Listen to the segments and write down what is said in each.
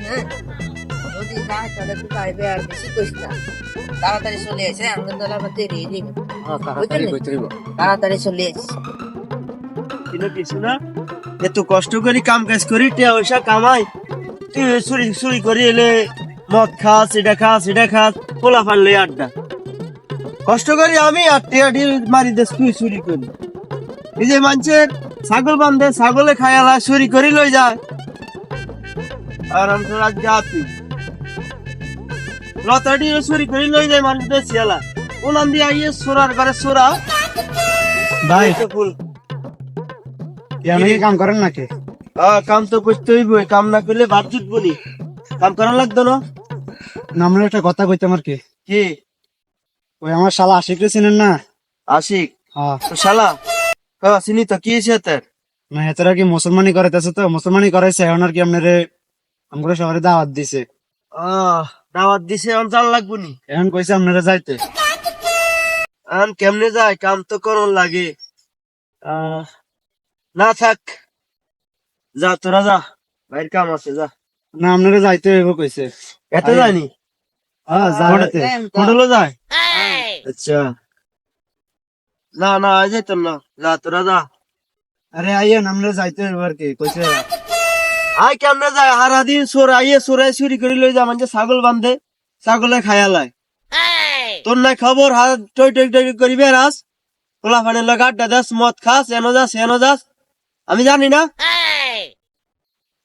হ্যাঁ? যদি যায় তাহলে তুই পাইবে আর বেশি করিস না তাড়াতাড়ি চলে এসে আমাদের দল আবার দেরি তাড়াতাড়ি কইতে হইব তাড়াতাড়ি চলে এসে কিন্তু কিছু না এত কষ্ট করি কাম কাজ করি টিয়া পয়সা কামাই তুই ওই চুরি চুরি করি এলে মদ খাস এটা খাস এটা খাস পোলা ফানলে আড্ডা। কষ্ট করি আমি আর টিয়া টিয়া মারি দেশ তুই চুরি করি। এই যে মানুষের ছাগল বান্ধে ছাগলে খায়ালা চুরি করি লই যায়। আর আমি তো রাত লতাটি চুরি করি লই যায় মানুষদের শিয়ালা ওনান দিয়ে আইয়ে সোরার ঘরে সোরা। ভাই ফুল। কাম করেন নাকি? হ্যাঁ কাম তো করতে হইব কাম না করলে ভাত জুটবো নি কাম করা লাগতো না? নামলে একটা কথা কইতে আমার কি। কি? ওই আমার শালা আশিকরে চিনেন না? আশিক? হ্যাঁ। শালা? চিনি তো কি হয়েছে তার না হেতারা কি মুসলমানি করাইতেছে তো মুসলমানি করাইছে এখন আর কি আপনারে আমরা সবারে দাওয়াত দিছে। আহ দাওয়াত দিছে এখন জাল লাগবো নি? এখন কইছে আপনারা যাইতে। এখন কেমনে যায় কাম তো করন লাগে। আহ, না থাক। যা তোরা যা ভাইয়ের কাম আছে যা। না আপনারা যাইতে হইব কইছে এত জানি হ্যাঁ যাইতে হোটেলও যায়? আচ্ছা। না না আজ যেতাম না। যা তোরা যা। আরে আইয়েন আপনারা যাইতে আর কি কইছে। আই কেমনে যায়? হারা দিন সোর আইয়ে সোরাই চুরি করে লই যা মানে ছাগল বান্ধে ছাগলে খায়ালায় তোর নাই খবর? হাত টই টই টই করি বেড়াস পোলা ফানে লগ আড্ডা দাস মদ খাস এনো যাস এনো যাস। আমি জানি না।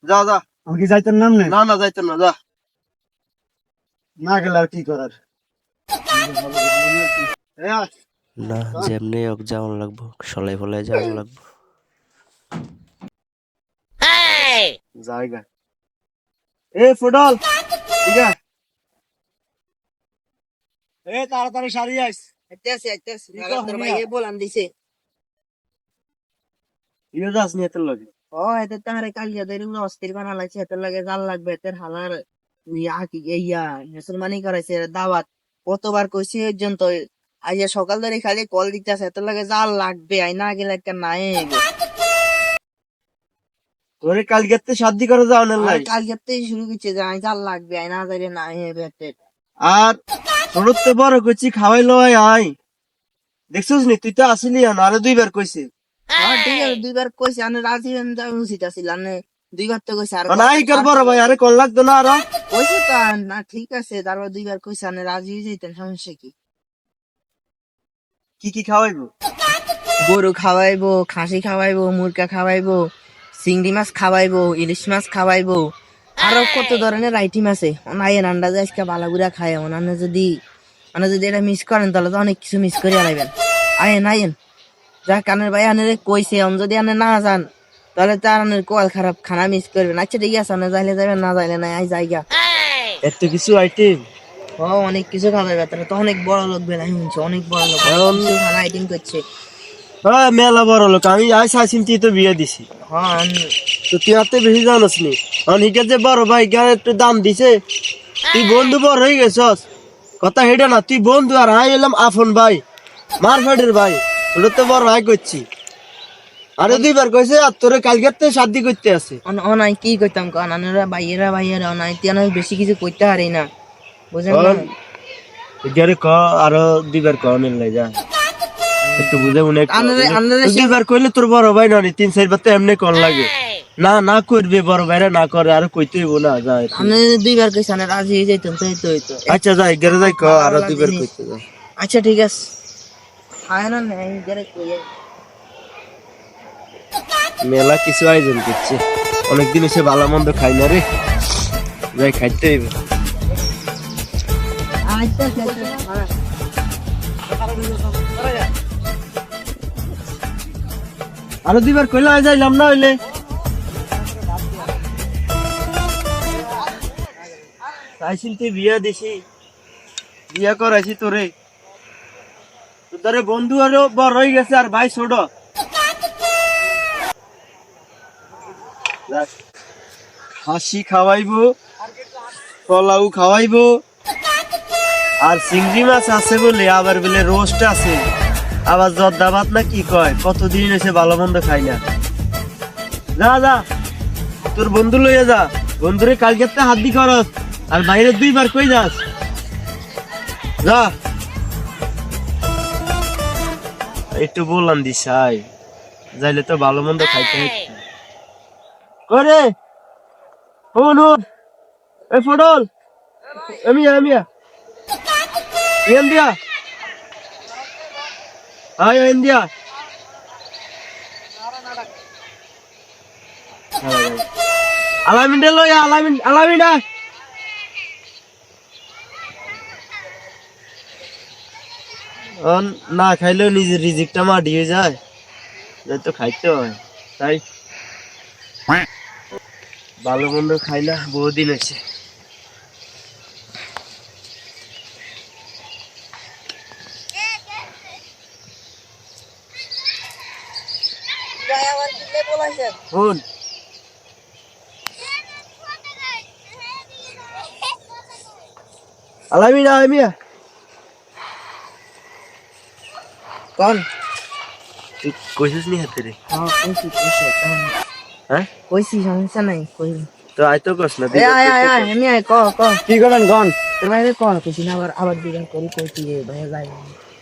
যা যা। আমি কি যাইতেন নাম নেই না না যাইতো না যা। না গেলে আর কি করার? আয়। না যেমনি হোক যাওয়ান লাগবো সলাই ফলাই যাওয়ান লাগবো। জায়গা। এ ফোটল। ঠিক এ তাড়াতাড়ি সারি আইস। তোর বলান দিছে ইয়ে যাস লগে। ও এতে তাহারে কালিয়া দেরি অস্থির বানা লাগছে এতে লাগে জাল লাগবে এতে হালার। ইয়া কি ইয়া মুসলমানি করাইছে দাওয়াত। কতবার কইছি এর জন্য তো আইয়া সকাল ধরে খালি কল দিতেছে এত লাগে জাল লাগবে আই না গেলে একটা নাই তোরে কাল গেতে শাদি করে যাও না লাই। কাল থেকে শুরু করছে যে জাল লাগবে আই না যাইলে নাই হবে আর ছোট তো বড় করছি খাওয়াই লয় আই দেখছিস নি তুই তো আসিলি না আরে দুইবার কইছে। হ্যাঁ ঠিক আছে দুইবার কইছে আনে রাজি হন উচিত আছিল আনে দুইবার তো কইছে আর নাই কর বড় ভাই আরে কোন লাগতো না আর। কইছে তো না ঠিক আছে তারপর দুইবার কইছে আনে রাজি হয়ে যাইতেন সমস্যা কি? কি কি খাওয়াইবো? গরু খাওয়াইবো খাসি খাওয়াইবো মুরগা খাওয়াইবো চিংড়ি মাছ খাওয়াইবো ইলিশ মাছ খাওয়াইবো। আরও কত ধরনের আইটেম আছে। অনাইন আন্দাজে আজকে বালাগুড়া খায় অনানে যদি মানে যদি এটা মিস করেন তাহলে তো অনেক কিছু মিস করে আলাইবেন আয়েন আয়েন যা কানের ভাই আনে কইছে অন যদি আনে না যান তাহলে তার আনের কোয়াল খারাপ খানা মিস করবেন। আচ্ছা ঠিক আছে আনে যাইলে যাবেন না যাইলে নাই আই জায়গা এত কিছু আইটেম ও অনেক কিছু খাওয়াইবে তাহলে তো অনেক বড় লোক বেলাই শুনছে অনেক বড় লোক আইটেম করছে। হ্যাঁ মেলা বড় লোক আমি আই চাইছিন তুই তো বিয়ে দিছি। হ্যাঁ তো তুই হাতে বেশি জানাস নি। অনেকে যে বড় ভাই গায়ে একটু দাম দিছে। তুই বন্ধু বড় হয়ে গেছস। কথা হেডে না তুই বন্ধু আর হাই এলাম আফন ভাই মারফাটের ভাই ওটা তো বড় ভাই করছি। আরে দুইবার কইছে আর তোরে কালকে তো শাদি করতে আছে। অন- অনাই কি করতাম কারণ আনারা বাইয়েরা বাইয়েরা অনাই তিয়ান আমি বেশি কিছু করতে পারি না। বুঝেন না? এগারে ক আরও দুইবার ক নেন লাই যা। একটু বুঝে মনে দুইবার কইলে তোর বড় ভাই না তিন চারবার তো এমনি লাগে। না না করবে বড় ভাইরা না করে আর কইতে হইব না যা আমি দুইবার কইছি রাজি হয়ে যাইতাম তো তো এই আচ্ছা যা এগারে যাই ক আরও দুইবার কইতে যা। আচ্ছা ঠিক আছে। না নাই গেলে কই মেলা কিছু আয়োজন করছে। অনেকদিন এসে ভালো মন্দ খাই না রে। যাই খাইতে হইব। আরও দুইবার কইলে যাইলাম না হইলে? চাইছিল তুই বিয়া দিছি। বিয়া করাইছি তোরে। তোরে বন্ধু আরও বড় হয়ে গেছে আর ভাই ছোট। হাসি খাওয়াইবো, পোলাও খাওয়াইবো। আর চিংড়ি মাছ আছে বলে আবার বলে রোস্ট আছে। আবার জর্দাবাদ না কি কয়? কতদিন এসে ভালো মন্দ খাই না। যা যা তোর বন্ধু লইয়া যা। বন্ধুরে কালকে হাত দি খরচ আর বাইরে দুইবার কই যাস? যা। একটু বললাম দি সাই যাইলে তো ভালো মন্দ খাইতে করে ফোন এই ফোটল আমি আমি দিয়া আয় লয়া আলামিন আলামিন আয়। অন না খাইলেও নিজের রিজিকটা মাটি হয়ে যায়। যাই তো খাইতে হয় তাই। ভালো মন্দ খাই না বহুদিন হয়েছে। মিয়া কোন। তুই কইছিস নি হাতে রে? হ্যাঁ কইছি কইছি হ্যাঁ? কইছি সমস্যা নাই কই তো আয় তো কস না এ আয় আয় আয় আমি আয় ক ক। কি করেন গন কইছি না আবার আবার দিবেন করি কইছি রে ভাই যাই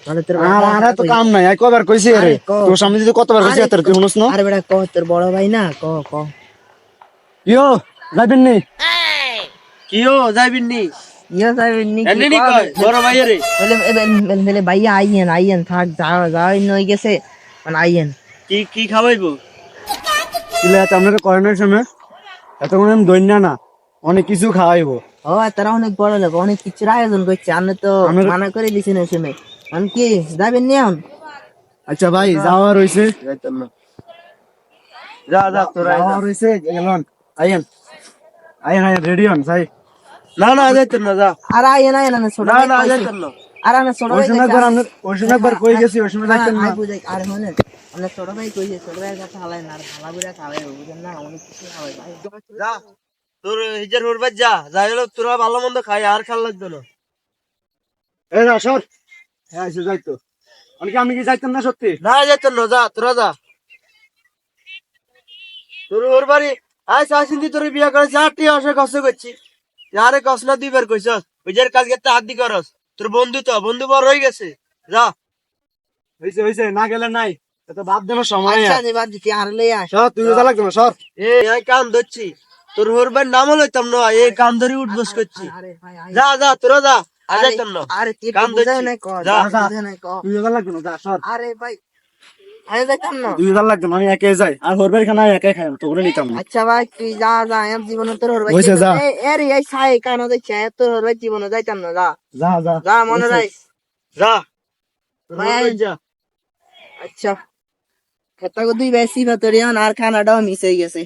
আর আর তো কাম নাই আর কবার কইছি আরে তোর সামনে যদি কতবার কইছি তোর তুই শুনছ না? আরে বেটা ক তোর বড় ভাই না? ক ক। ইয়ো যাবেন নি? কি ও নি? ইয়া যাবে নি এমনি নি বড় ভাই রে বলে বলে বলে ভাইয়া আইয়েন আইয়েন থাক যাও যাও নই গেছে মানে আইয়েন। কি কি খাওয়াইবো? কিলে আছে আপনাদের সময় এতক্ষণ আমি দৈন্য না অনেক কিছু খাওয়াইবো। ও তারা অনেক বড় লোক অনেক কিছুর আয়োজন করছে আমি তো মানা করে দিছি না সময় আমি কি যাবেন নি এখন? আচ্ছা ভাই যাওয়া রইছে যাইতাম না যা যা তোরা। যাওয়া রইছে গেলন আইয়েন আইয়েন আইয়েন রেডি হন ভাই না না যাইতাম না যা। আর আইয়েন আইয়েন না ছোট না না। যাইতাম না। আর না ছোট ভাই একবার আমরা ওই সময় একবার কই গেছি? ওই সময় যাইতেন না। আয় বুঝাই আমরা ছোট ভাই কইছে ছোট ভাইয়ের কাছে হালাই না আর হালা বুড়া খাওয়াই বুঝেন না অনেক কিছু খাওয়াই ভাই। যা তোর হিজার যা তোরা ভালো মন্দ খাই আর খাল লাগবে না। সর। হ্যাঁ এসে যাইতো অনেকে আমি কি যাইতাম না সত্যি? না যাইতাম না যা তোরা যা তোর ওর বাড়ি আয় চাষিন্দি তোর বিয়া কষ্ট করছি। আরে কষ্ট না দুইবার কইস ওই যে কালকে একটা হাত দি করস। তোর বন্ধু তো বন্ধু বড় হয়ে গেছে। যা। হইছে হইছে না গেলে নাই। এত বাদ দেবার সময়। আচ্ছা নাই। এবার দিতে আর লই আস সর তুই যা লাগতো সর। এ আমি কাম ধরছি। তোর হোরবার নামও লইতাম না। এই কাম ধরে উঠবস করছি। আয়। যা যা তোরা যা আর আরে যাইতাম না তুই বুঝাই না কর যা, যা। বুঝাই না কর। তুই যা লাগতো না যা সর। আরে ভাই আমি যাইতাম না তুই যা লাগতো আমি একাই যাই। আর হরবার খানা একাই খাই তো করে নিতাম আচ্ছা ভাই তুই যা যা আমার জীবনে তোর হরবাই হইছে, যা। এর এই ছাই কানো দেখছে তোর হরবাই জীবনে যাইতাম না যা। যা যা। যা মনে রাখ যা। ভাই, আচ্ছা। দুই বেশি ভাতরিয়ান আর খানাটাও মিশে গেছে।